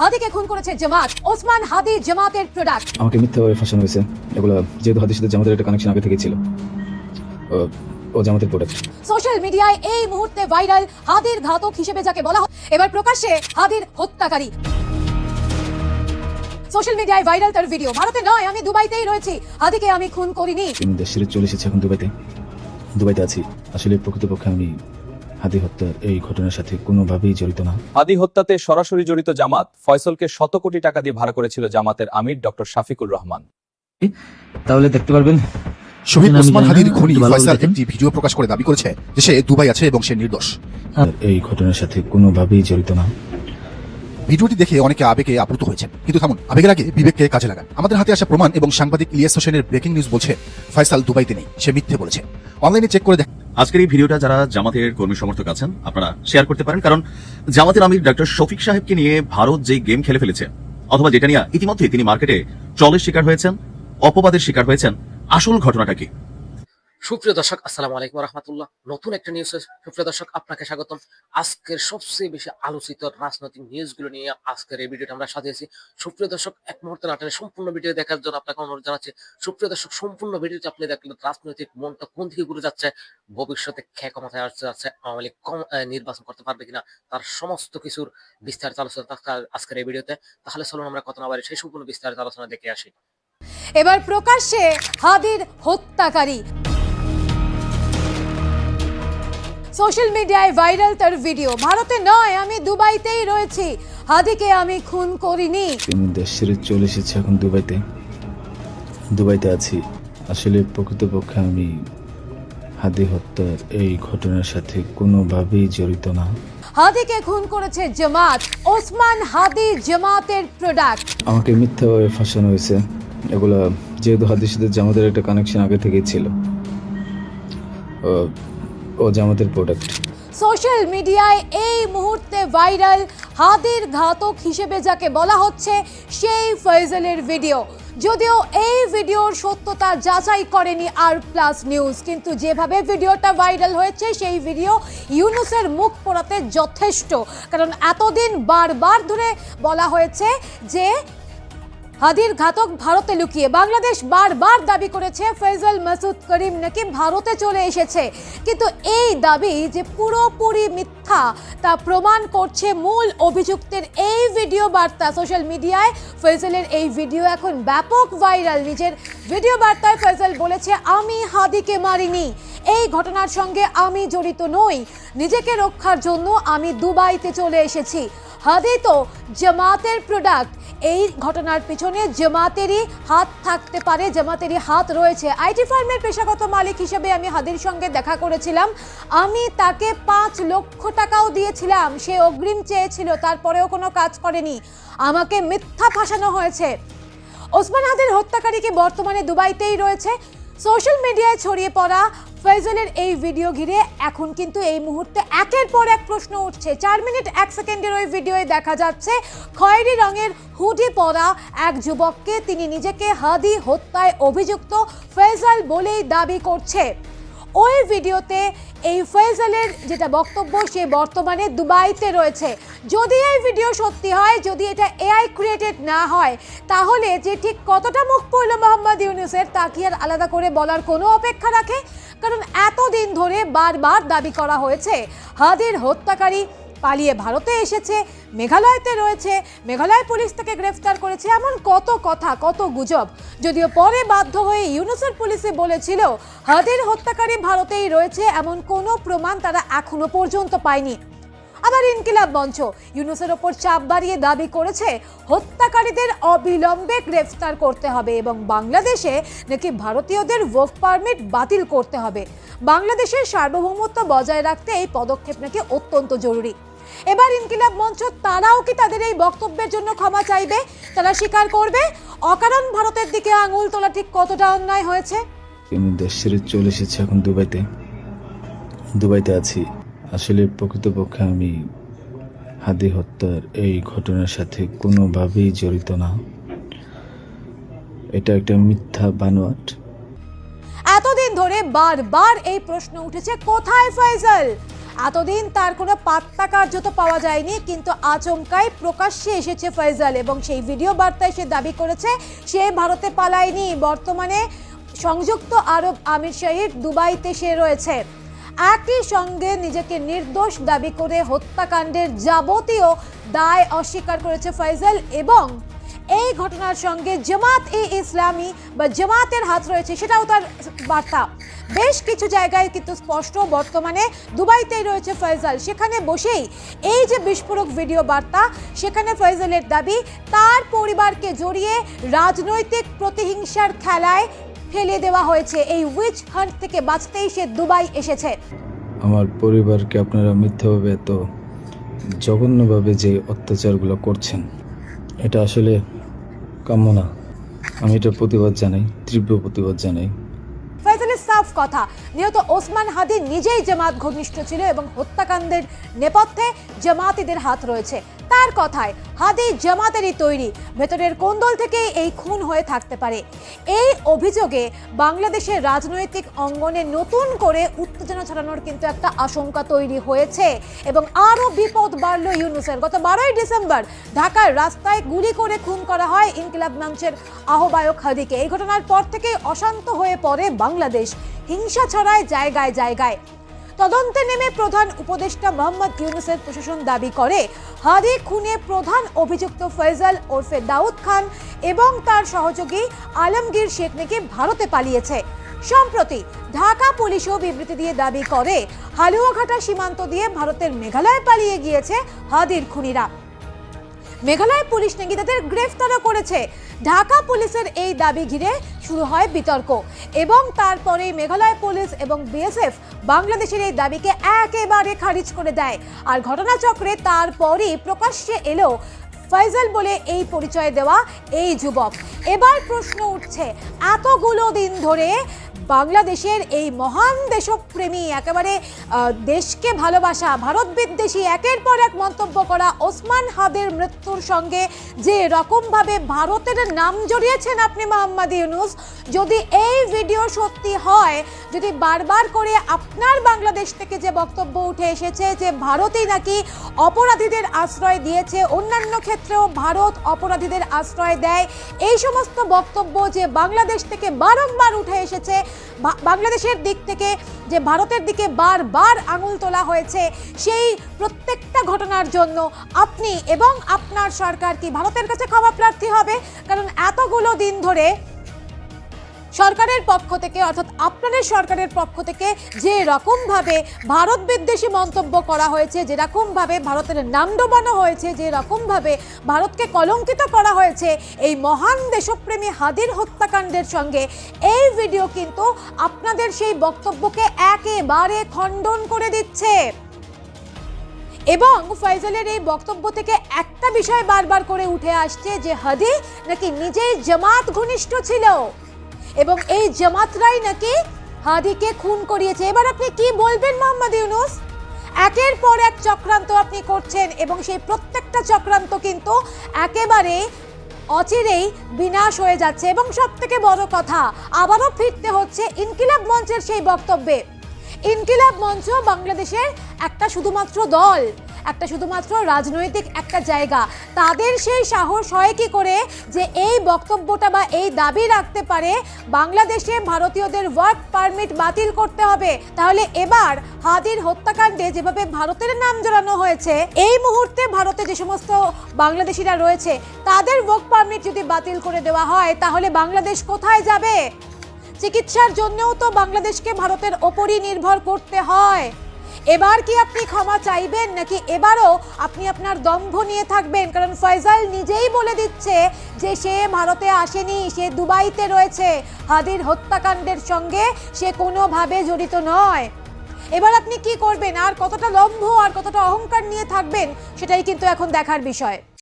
হাদিকে খুন করেছে জামাত। ওসমান হাদি জামাতের প্রোডাক্ট আমাকে মিথ্যাভাবে ফাঁসানো হয়েছে। এগুলো যেহেতু হাদির সাথে জামাতের একটা কানেকশন আগে থেকে ছিল। ও- জামাতের প্রোডাক্ট সোশ্যাল মিডিয়ায় এই মুহূর্তে ভাইরাল হাদির ঘাতক হিসেবে যাকে বলা হয় এবার প্রকাশ্যে হাদির হত্যাকারী। সোশ্যাল মিডিয়ায় ভাইরাল তার ভিডিও ভারতে নয় আমি দুবাইতেই রয়েছি। হাদিকে আমি খুন করিনি। আমি দেশ ছেড়ে চলে এসেছি এখন দুবাইতে। দুবাইতে আছি। আসলে প্রকৃতপক্ষে আমি হাদি হত্যার এই ঘটনার সাথে কোনোভাবেই জড়িত না। হাদি হত্যাতে সরাসরি জড়িত জামাত ফয়সলকে শত কোটি টাকা দিয়ে ভাড়া করেছিল জামাতের আমির ডক্টর শাফিকুর রহমান। তাহলে দেখতে পারবেন। শহীদ আমি ওসমান হাদির খুনি ফয়সাল একটি ভিডিও প্রকাশ করে দাবি করেছে যে সে দুবাই আছে এবং সে নির্দোষ। আর এই ঘটনার সাথে কোনোভাবেই জড়িত না। ভিডিওটি দেখে অনেকে আবেগে আপ্লুত হয়েছেন। কিন্তু থামুন আবেগের আগে বিবেককে কাজে লাগান। আমাদের হাতে আসা প্রমাণ এবং সাংবাদিক ইলিয়াস হোসেনের ব্রেকিং নিউজ বলছে ফয়সাল দুবাইতে নেই সে মিথ্যে বলেছে। অনলাইনে চেক করে দেখ আজকের এই ভিডিওটা যারা জামাতের কর্মী সমর্থক আছেন, আপনারা শেয়ার করতে পারেন। কারণ জামাতের আমির ডক্টর শফিক সাহেবকে নিয়ে ভারত যে গেম খেলে ফেলেছে, অথবা যেটা নিয়ে ইতিমধ্যে তিনি মার্কেটে চলের শিকার হয়েছেন, অপবাদের শিকার হয়েছেন, আসল ঘটনাটা কি? সুপ্রিয় দর্শক, আসসালামু আলাইকুম রহমতুল্লাহ নতুন একটা নিউজ সুপ্রিয় দর্শক, আপনাকে স্বাগতম। আজকের সবচেয়ে বেশি আলোচিত রাজনৈতিক নিউজগুলো নিয়ে আজকের এই ভিডিওটা আমরা সাজিয়েছি সুপ্রিয় দর্শক, এক মুহূর্তে নাটনে সম্পূর্ণ ভিডিও দেখার জন্য আপনাকে অনুরোধ জানাচ্ছি। সুপ্রিয় দর্শক, সম্পূর্ণ ভিডিওটি আপনি দেখলে রাজনৈতিক মনটা কোন দিকে ঘুরে যাচ্ছে, ভবিষ্যতে খেয়ে ক্ষমতায় আসতে যাচ্ছে, আওয়ামী লীগ নির্বাচন করতে পারবে কিনা, তার সমস্ত কিছুর বিস্তারিত আলোচনা আজকের এই ভিডিওতে তাহলে চলুন আমরা কত না সেই সম্পূর্ণ বিস্তারিত আলোচনা দেখে আসি। এবার প্রকাশ্যে হাদির হত্যাকারী সোশ্যাল মিডিয়ায় ভাইরাল তার ভিডিও। ভারতে নয় আমি দুবাইতেই রয়েছি। হাদিকে আমি খুন করিনি। আমি দেশ ছেড়ে চলে এসেছি এখন দুবাইতে। দুবাইতে আছি। আসলে প্রকৃতপক্ষে আমি হাদি হত্যার এই ঘটনার সাথে কোনোভাবেই জড়িত না। হাদিকে খুন করেছে জামাত। ওসমান হাদি জামাতের প্রোডাক্ট আমাকে মিথ্যাভাবে ফাঁসানো হয়েছে। এগুলো যেহেতু হাদির সাথে জামাতের একটা কানেকশন আগে থেকেই ছিল। ও- জামাতের প্রোডাক্ট সোশ্যাল মিডিয়ায় এই মুহূর্তে ভাইরাল হাদির ঘাতক হিসেবে যাকে বলা হচ্ছে সেই ফয়জলের ভিডিও যদিও এই ভিডিওর সত্যতা যাচাই করেনি আর প্লাস নিউজ কিন্তু যেভাবে ভিডিওটা ভাইরাল হয়েছে, সেই ভিডিও ইউনুসের মুখ পোড়াতে যথেষ্ট। কারণ এতদিন বারবার ধরে বলা হয়েছে যে হাদির ঘাতক ভারতে লুকিয়ে। বাংলাদেশ বারবার দাবি করেছে ফৈজল মাসুদ করিম নাকি ভারতে চলে এসেছে। কিন্তু এই দাবি যে পুরোপুরি মিথ্যা, তা প্রমাণ করছে মূল অভিযুক্তের এই ভিডিও বার্তা সোশ্যাল মিডিয়ায়। ফৈজলের এই ভিডিও এখন ব্যাপক ভাইরাল। নিজের ভিডিও বার্তায় ফৈজল বলেছে, আমি হাদিকে মারিনি। এই ঘটনার সঙ্গে আমি জড়িত নই। নিজেকে রক্ষার জন্য আমি দুবাইতে চলে এসেছি। হাদি তো জামাতের প্রোডাক্ট এই ঘটনার পিছনে জামাতেরই হাত থাকতে পারে, জামাতেরই হাত রয়েছে। আইটি ফার্মের পেশাগত মালিক হিসেবে আমি হাদির সঙ্গে দেখা করেছিলাম। আমি তাকে পাঁচ লক্ষ টাকাও দিয়েছিলাম। সে অগ্রিম চেয়েছিল, তারপরেও কোনো কাজ করেনি। আমাকে মিথ্যা ফাঁসানো হয়েছে। ওসমান হাদির হত্যাকারীকে বর্তমানে দুবাইতেই রয়েছে? সোশ্যাল মিডিয়ায় ছড়িয়ে পড়া ফয়জলের এই ভিডিও ঘিরে এখন কিন্তু এই মুহূর্তে একের পর এক প্রশ্ন উঠছে। চার মিনিট, এক সেকেন্ডের ওই ভিডিওয়ে দেখা যাচ্ছে খয়েরি রঙের হুডি পরা এক যুবককে। তিনি নিজেকে হাদি হত্যায় অভিযুক্ত। ফয়জল বলেই দাবি করছে। ওই ভিডিওতে এই ফয়সালের যেটা বক্তব্য, সে বর্তমানে দুবাইতে রয়েছে। যদি এই ভিডিও সত্যি হয়, যদি এটা এআই ক্রিয়েটেড না হয়, তাহলে যে ঠিক কতটা মুখ পড়ল মোহাম্মদ ইউনুসের, তা কি আর আলাদা করে বলার কোনো অপেক্ষা রাখে? কারণ এতদিন ধরে বারবার দাবি করা হয়েছে, হাদির হত্যাকারী পালিয়ে ভারতে এসেছে, মেঘালয়তে রয়েছে, মেঘালয় পুলিশ তাকে গ্রেফতার করেছে, এমন কত কথা, কত গুজব। যদিও পরে বাধ্য হয়ে ইউনুসের পুলিশে বলেছিল হাদির হত্যাকারী ভারতেই রয়েছে, এমন কোনো প্রমাণ তারা এখনও পর্যন্ত পায়নি। আবার ইনকিলাব মঞ্চ, ইউনুসের ওপর চাপ বাড়িয়ে দাবি করেছে, হত্যাকারীদের অবিলম্বে গ্রেফতার করতে হবে এবং বাংলাদেশে নাকি ভারতীয়দের ওয়ার্ক পারমিট বাতিল করতে হবে। বাংলাদেশের সার্বভৌমত্ব বজায় রাখতে এই পদক্ষেপ নাকি অত্যন্ত জরুরি। এবার ইনকিলাব মঞ্চ তারাও কি তাদের এই বক্তব্যের জন্য ক্ষমা চাইবে? তারা স্বীকার করবে? অকারণ ভারতের দিকে আঙুল তোলা ঠিক কতটা অন্যায় হয়েছে? আমি দেশ ছেড়ে চলে এসেছি এখন দুবাইতে। দুবাইতে আছি। আসলে প্রকৃতপক্ষে আমি হাদি হত্যার এই ঘটনার সাথে কোনোভাবেই জড়িত না। এটা একটা মিথ্যা বানোয়াট। এতদিন ধরে বারবার এই প্রশ্ন উঠেছে কোথায় ফয়জল এতদিন তার কোনো পাত্তা কার্যত পাওয়া যায়নি, কিন্তু আচমকাই প্রকাশ্যে এসেছে ফয়জাল এবং সেই ভিডিও বার্তায় সে দাবি করেছে, সে ভারতে পালায়নি। বর্তমানে সংযুক্ত আরব আমির শাহির দুবাইতে সে রয়েছে। একই সঙ্গে নিজেকে নির্দোষ দাবি করে হত্যাকাণ্ডের যাবতীয় দায় অস্বীকার করেছে ফয়জাল এবং এই ঘটনার সঙ্গে জামাত ই ইসলামী বা জামাতের হাত রয়েছে সেটাও তার বার্তা। বেশ কিছু জায়গায় কিন্তু স্পষ্ট বর্তমানে দুবাইতেই রয়েছে ফয়জাল সেখানে বসেই এই যে বিস্ফোরক ভিডিও বার্তা, সেখানে ফয়জালের দাবি, তার পরিবারকে জড়িয়ে রাজনৈতিক প্রতিহিংসার খেলায় ফেলে দেওয়া হয়েছে। এই উইচ হান্ট থেকে বাঁচতেই সে দুবাই এসেছে। আমার পরিবারকে আপনারা মিথ্যাভাবে এত জঘন্যভাবে যে অত্যাচারগুলো করছেন, এটা আসলে কাম্য না। আমি এটা প্রতিবাদ জানাই, তীব্র প্রতিবাদ জানাই। সাফ কথা, নিহত ওসমান হাদি নিজেই জামাত ঘনিষ্ঠ ছিল এবং হত্যাকাণ্ডের নেপথ্যে জামাতিদের হাত রয়েছে। তার কথায় হাদি জামাতেরই তৈরি। ভেতরের কোন্দল থেকেই এই খুন হয়ে থাকতে পারে। এই অভিযোগে বাংলাদেশের রাজনৈতিক অঙ্গনে নতুন করে উত্তেজনা ছড়ানোর কিন্তু একটা আশঙ্কা তৈরি হয়েছে এবং আরও বিপদ বাড়ল ইউনুসের। গত বারোই ডিসেম্বর ঢাকার রাস্তায় গুলি করে খুন করা হয় ইনকিলাব মঞ্চের আহ্বায়ক হাদিকে। এই ঘটনার পর থেকেই অশান্ত হয়ে পড়ে বাংলাদেশ। হিংসা ছড়ায় জায়গায় জায়গায়। তদন্তে নেমে প্রধান উপদেষ্টা মোহাম্মদ ইউনুসের প্রশাসন দাবি করে হাদি খুনে প্রধান অভিযুক্ত ফয়জাল ওরফে দাউদ খান এবং তার সহযোগী আলমগীর শেখ নাকি ভারতে পালিয়েছে। সম্প্রতি ঢাকা পুলিশও বিবৃতি দিয়ে দাবি করে, হালুয়াঘাটা সীমান্ত দিয়ে ভারতের মেঘালয় পালিয়ে গিয়েছে হাদির খুনিরা। মেঘালয় পুলিশ নাকি তাদের গ্রেফতারও করেছে। ঢাকা পুলিশের এই দাবি ঘিরে শুরু হয় বিতর্ক। এবং তারপরে মেঘালয় পুলিশ এবং বিএসএফ বাংলাদেশের এই দাবিকে একেবারে খারিজ করে দেয়। আর ঘটনাচক্রে তারপরই প্রকাশ্যে এলো ফয়জাল বলে এই পরিচয় দেওয়া এই যুবক। এবার প্রশ্ন উঠছে, এতগুলো দিন ধরে বাংলাদেশের এই মহান দেশপ্রেমী, একেবারে দেশকে ভালোবাসা, ভারত বিদ্বেষী, একের পর এক মন্তব্য করা ওসমান হাদের মৃত্যুর সঙ্গে যে রকমভাবে ভারতের নাম জড়িয়েছেন আপনি, মোহাম্মদ ইউনুস, যদি এই ভিডিও সত্যি হয়, যদি বারবার করে আপনার বাংলাদেশ থেকে যে বক্তব্য উঠে এসেছে যে ভারতই নাকি অপরাধীদের আশ্রয় দিয়েছে, অন্যান্য ক্ষেত্রেও ভারত অপরাধীদের আশ্রয় দেয়, এই সমস্ত বক্তব্য যে বাংলাদেশ থেকে বারংবার উঠে এসেছে বাংলাদেশের দিক থেকে যে ভারতের দিকে বারবার আঙুল তোলা হয়েছে, সেই প্রত্যেকটা ঘটনার জন্য আপনি এবং আপনার সরকার কি ভারতের কাছে ক্ষমা প্রার্থী হবে? কারণ এতগুলো দিন ধরে সরকারের পক্ষ থেকে, অর্থাৎ আপনাদের সরকারের পক্ষ থেকে যে রকমভাবে ভারত বিদ্বেষী মন্তব্য করা হয়েছে, যে রকমভাবে ভারতের নাম ডোবানো হয়েছে, যে রকমভাবে ভারতকে কলঙ্কিত করা হয়েছে, এই মহান দেশপ্রেমী হাদির হত্যাকাণ্ডের সঙ্গে, এই ভিডিও কিন্তু আপনাদের সেই বক্তব্যকে একেবারে খণ্ডন করে দিচ্ছে। এবং ফয়জালের এই বক্তব্য থেকে একটা বিষয় বারবার করে উঠে আসছে, যে হাদি নাকি নিজেই জামাত ঘনিষ্ঠ ছিল। এবং এই জামাতরাই নাকি হাদিকে খুন করিয়েছে। এবার আপনি কি বলবেন, মোহাম্মদ ইউনুস? একের পর এক চক্রান্ত আপনি করছেন এবং সেই প্রত্যেকটা চক্রান্ত কিন্তু একেবারে অচিরেই বিনাশ হয়ে যাচ্ছে। এবং সব থেকে বড় কথা, আবারও ফিরতে হচ্ছে ইনকিলাব মঞ্চের সেই বক্তব্যে। ইনকিলাব মঞ্চ বাংলাদেশের একটা শুধুমাত্র দল। একটা শুধুমাত্র রাজনৈতিক একটা জায়গা। তাদের সেই সাহস হয় কি করে যে এই বক্তব্যটা বা এই দাবি রাখতে পারে বাংলাদেশে ভারতীয়দের ওয়ার্ক পারমিট বাতিল করতে হবে। তাহলে এবার হাদির হত্যাকাণ্ডে যেভাবে ভারতের নাম জড়ানো হয়েছে, এই মুহূর্তে ভারতে যে সমস্ত বাংলাদেশিরা রয়েছে, তাদের ওয়ার্ক পারমিট যদি বাতিল করে দেওয়া হয়, তাহলে বাংলাদেশ কোথায় যাবে? চিকিৎসার জন্যও তো বাংলাদেশকে ভারতের ওপরই নির্ভর করতে হয়। এবার কি আপনি ক্ষমা চাইবেন? নাকি এবারও আপনি আপনার দম্ভ নিয়ে থাকবেন? কারণ ফয়জাল নিজেই বলে দিচ্ছে যে সে ভারতে আসেনি, সে দুবাইতে রয়েছে। হাদির হত্যাকাণ্ডের সঙ্গে সে কোনোভাবে জড়িত নয়। এবার আপনি কি করবেন? আর কতটা লম্ভ আর কতটা অহংকার নিয়ে থাকবেন, সেটাই কিন্তু এখন দেখার বিষয়।